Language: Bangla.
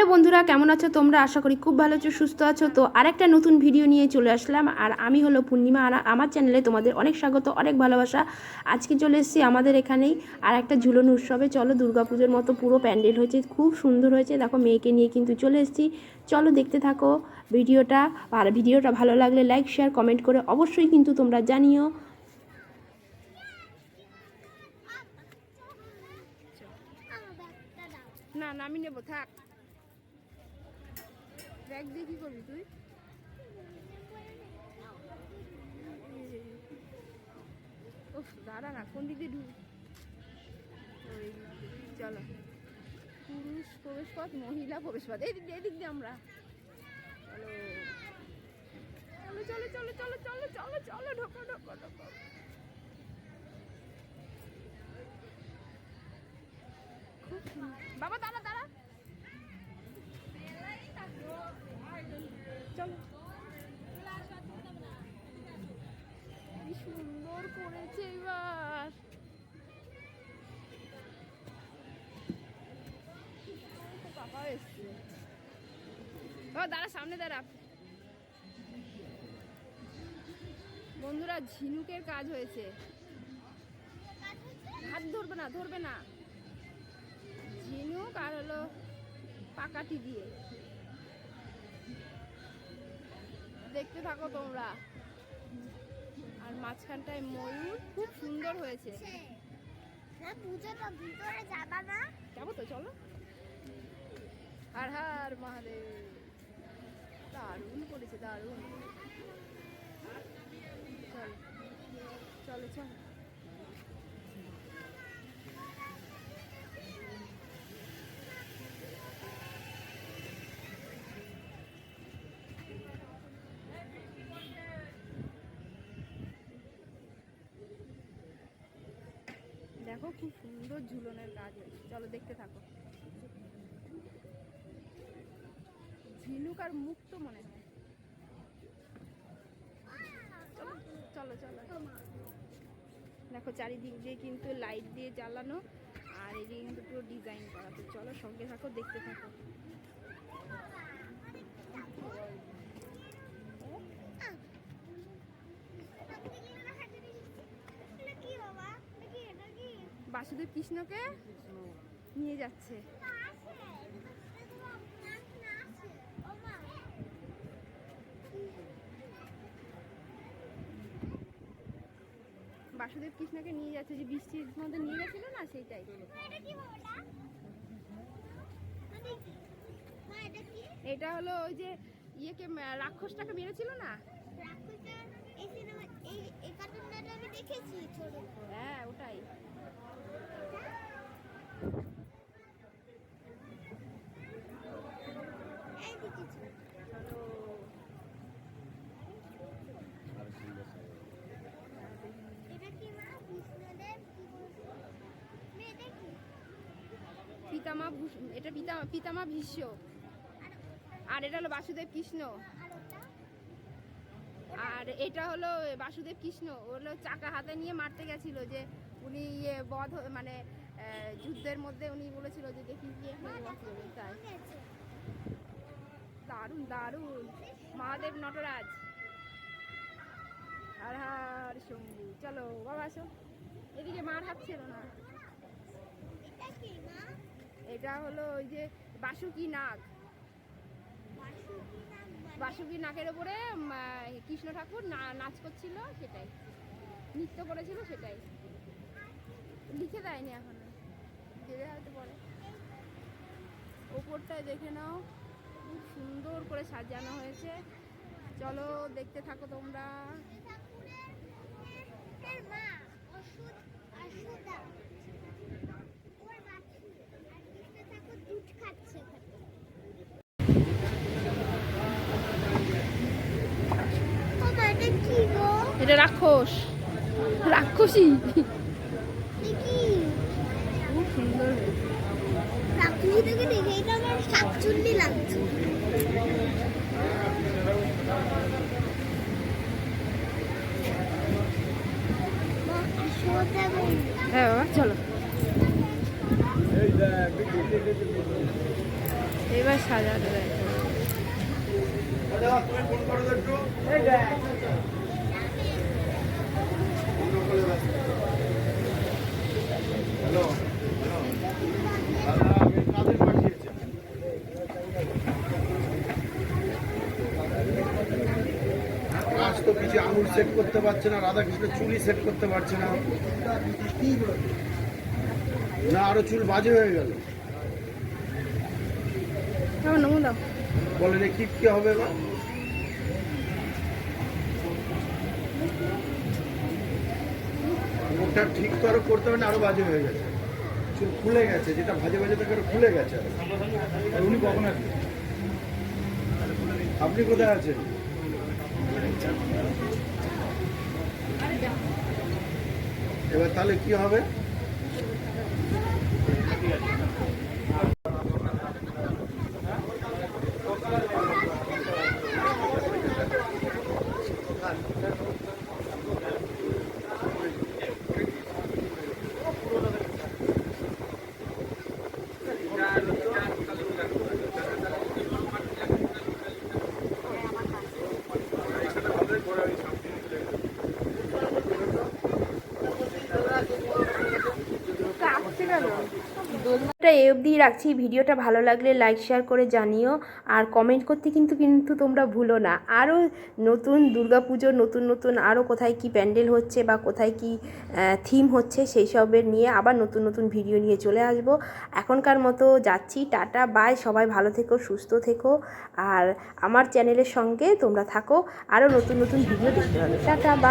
হ্যালো বন্ধুরা, কেমন আছো তোমরা? আশা করি খুব ভালো আছো, সুস্থ আছো। তো আরেকটা নতুন ভিডিও নিয়ে চলে আসলাম। আর আমি হলো পূর্ণিমা, আর আমার চ্যানেলে তোমাদের অনেক স্বাগত, অনেক ভালোবাসা। আজকে চলে এসেছি আমাদের এখানেই আর একটা ঝুলন উৎসবে। চলো দুর্গাপুজোর মতো পুরো প্যান্ডেল হয়েছে, খুব সুন্দর হয়েছে। দেখো, মেয়েকে নিয়ে কিন্তু চলে এসেছি। চলো দেখতে থাকো ভিডিওটা। আর ভিডিওটা ভালো লাগলে লাইক শেয়ার কমেন্ট করে অবশ্যই কিন্তু তোমরা জানিও। না না, আমি নেব, থাক। ব্যাগ দিয়ে কি করবি তুই? উফ, দাঁড়া না, কোন দিকে ঢুক চলো। পুরুষ প্রবেশ পথ মহিলা প্রবেশ পথ এই দিক দিয়ে এদিক দিয়ে আমরা। চলো। চলো চলো চলো চলো চলো চলো ঢোকো ঢোকো ঢোকো। বাবা দাঁড়া। চলো। কি সুন্দর করেছে এবার। বাবা এসছে বাবা দাঁড়া, সামনে দাঁড়া। বন্ধুরা, ঝিনুকের কাজ হয়েছে। হাত ধরবে না ধরবে না। ঝিনুক আর হলো পাকাটি দিয়ে। দেখতে থাকো তোমরা। আর মাঝখানটায় ময়ূর খুব সুন্দর হয়েছে। যাব তো চলো। আর হার মহাদেব। দারুণ করেছে দারুণ। চলো চলো চলো। দেখো খুব সুন্দর ঝুলনের গাছ হয়েছে। চলো দেখতে থাকো। ঝিনুক আর মুক্ত মনে হয়। চলো চলো চলো। দেখো চারিদিক দিয়ে কিন্তু লাইট দিয়ে জ্বালানো, আর এদিকে কিন্তু পুরো ডিজাইন করা। তো চলো সঙ্গে থাকো, দেখতে থাকো এটা কি বাবা এটা কি এটা কি বাসুদেব কৃষ্ণকে নিয়ে যাচ্ছে। বাসুদেব কৃষ্ণকে নিয়ে যাচ্ছে যে বৃষ্টির মধ্যে নিয়ে গেছিল না সেইটাই। এটা হলো ওই যে ইয়েকে রাক্ষসটাকে মেরেছিল না? হ্যাঁ ওটাই চলো পিতামা এটা পিতা পিতামা ভীষ্ম। আর এটা হলো বাসুদেব কৃষ্ণ। আর এটা হলো বাসুদেব কৃষ্ণ। হলো চাকা হাতে নিয়ে মারতে গেছিল যে উনি ইয়ে বধ মানে যুদ্ধের মধ্যে উনি বলেছিল যে দেখি গিয়ে তাই। দারুণ দারুণ। মহাদেব নটরাজ। আর হার শম্ভু। চলো, বাবা আসো। এদিকে মার হাত ছিল না। এটা হলো ওই যে বাসুকি নাগ। বাসুকি নাকের ওপরে কৃষ্ণ ঠাকুর নাচ করছিল, সেটাই। নৃত্য করেছিল, সেটাই। লিখে দেয়নি এখন। দেবে হয়তো পরে। ওপরটায় দেখে নাও। খুব সুন্দর করে সাজানো হয়েছে। চলো, দেখতে থাকো তোমরা। মা ওষুধ ওর বাচ্চা আর কৃষ্ণ ঠাকুর দুধ খাচ্ছে ও মা এটা রাক্ষস। রাক্ষসী? খুব সুন্দর। দেখে এটা আমার শাকচুন্নি লাগছে। হ্যাঁ চলো। এবার দেখো হ্যালো। তো কিছু আঙুল সেট করতে পারছে না রাধাকৃষ্ণ চুলি সেট করতে পারছে না না আরও চুল বাজে হয়ে গেল কেমন নমু দাও বলেন কি কি হবে এবার। মুখটা ঠিক তো আরও করতে হবে না, আরও বাজে হয়ে গেছে। চুল খুলে গেছে, যেটা ভাজে ভাজে থাকে খুলে গেছে। আর উনি কখন আসবেন? আপনি কোথায় আছেন? এবার তাহলে কি হবে? এ অবধি রাখছি। ভিডিওটা ভালো লাগলে লাইক শেয়ার করে জানিও। আর কমেন্ট করতে কিন্তু কিন্তু তোমরা ভুলো না। আরও নতুন দুর্গাপুজোর নতুন নতুন আরও কোথায় কি প্যান্ডেল হচ্ছে বা কোথায় কি থিম হচ্ছে সেই সবের নিয়ে আবার নতুন নতুন ভিডিও নিয়ে চলে আসব। এখনকার মতো যাচ্ছি। টাটা বাই সবাই ভালো থেকো, সুস্থ থেকো। আর আমার চ্যানেলের সঙ্গে তোমরা থাকো। আরও নতুন নতুন ভিডিও দেখতে পাবে টাটা বাই